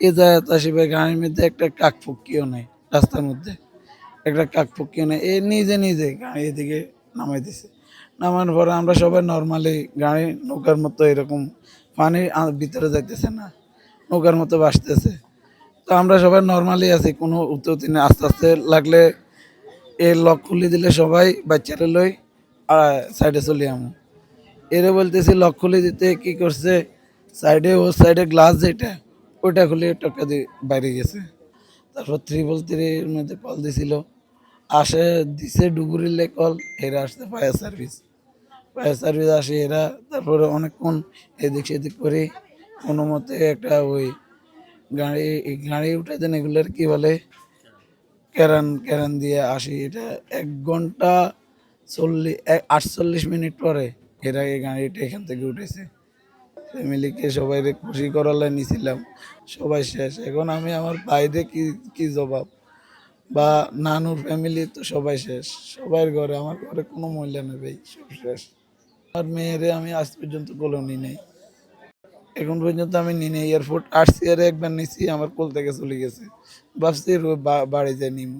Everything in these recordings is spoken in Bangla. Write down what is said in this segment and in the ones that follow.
এ যাতায়াত আসিবে গাড়ির মধ্যে একটা কাকপক্ষীও নেই, রাস্তার মধ্যে। একটা কাকপক্ষীও নেই, এ নিজে নিজে গাড়ি এদিকে নামাই দিছে। নামানোর পরে আমরা সবাই নর্মালি গাড়ি নৌকার মতো এরকম পানির ভিতরে যাইতেছে না, নৌকার মতো বাসতেছে তো আমরা সবাই নর্মালি আছি, কোনো উত্তর নেই। আস্তে আস্তে লাগলে এ লক খুলি দিলে সবাই বাচ্চারা লই সাইডে চলে আমু। এরে বলতেছি লক খুলে দিতে, কি করছে? সাইডে ও সাইডে গ্লাস যেটা ওইটা খুলে টকা দিয়ে বাইরে গেছে। তারপর ত্রিপল থ্রির মধ্যে কল দিছিল। আসে, দিছে ডুবুরিলে কল, এরা আসতে ফায়ার সার্ভিস। ফায়ার সার্ভিস আসে এরা, তারপরে অনেকক্ষণ এদিক সেদিক করে কোনো মতে একটা ওই গাড়ি গাড়ি উঠে দেন এগুলোর কি বলে, ক্যারান ক্যারান দিয়ে আসি। এটা এক ঘণ্টা চল্লিশ আটচল্লিশ মিনিট পরে এর আগে গাড়িটা এখান থেকে উঠেছে। ফ্যামিলিকে সবাই খুশি করালে নিছিলাম, সবাই শেষ। এখন আমি আমার বাইরে কি কি জবাব? বা নানুর ফ্যামিলি তো সবাই শেষ সবার ঘরে, আমার ঘরে কোনো মহিলা নেই ভাই, সব শেষ। আর মেয়েরে আমি আজ পর্যন্ত কলোনি নেই। এখন পর্যন্ত আমি নিই নেই, এয়ারপোর্ট আসছি আর একবার নিছি, আমার কোল থেকে চলে গেছে। ভাবছি বাড়ি যাই নিম।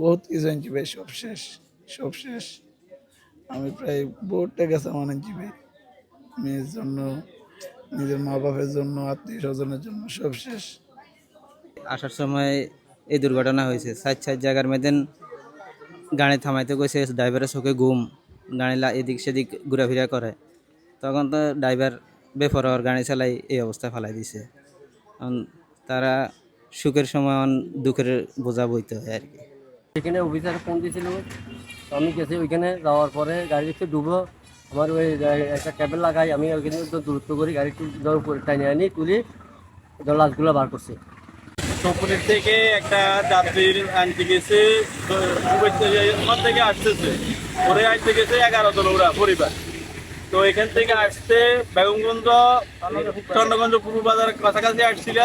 বহুত কিছু আনছি ভাই, সব শেষ সব শেষ। আমি প্রায় বহুতটা গেছে আমার আনছি ভাই, মেয়ের জন্য। নিজের মা বাপের জন্য আত্মীয় স্বজনের জন্য সব শেষ। আসার সময় এই দুর্ঘটনা হয়েছে। সাইড সাইড জায়গার মেদিন গাড়ি থামাইতে গেছে ড্রাইভারের চোখে ঘুম গাড়ি লা- এদিক সেদিক ঘোরাফেরা করে। তখন তো ড্রাইভার বেফরর গাড়ি চালাই এই অবস্থায় ফেলাই দিছে। তারা সুখের সময় দুঃখের বোঝা বইতে হয় আর কি। সেখানে অফিসার ফোন দিয়েছিল তো আমি গেছি ওইখানে যাওয়ার পরে গাড়ি একটু ডুবো আমার ওই একটা ক্যাবেল লাগাই আমি ওইখানে একটু দূরত্ব করি গাড়ি ধর উপরে টাইনে আনি তুলি ধর লাশগুলো বার করছি। কোম্পানির থেকে একটা যাত্রীর আনতে গেছে ওখান থেকে আসতেছে। ওরে আনতে গেছে এগারো জন ওরা পরিবার। তো এখান থেকে আসতে বেগমগঞ্জ চন্দ্রগঞ্জ পূর্ব বাজার কাছাকাছি আসছিল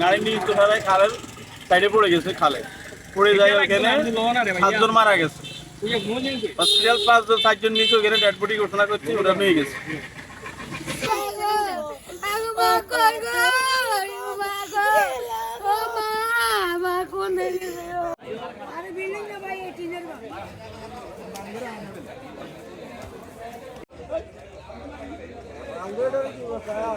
গাড়ি নিয়ে খালের সাইডে পড়ে গেছে খালে। পড়ে যায় ওখানে সাতজন মারা গেছে। হসপিটাল পাঁচজন সাতজন নিচে ওখানে ডেড ঘোষণা করছে ওরা নিয়ে গেছে। আমরা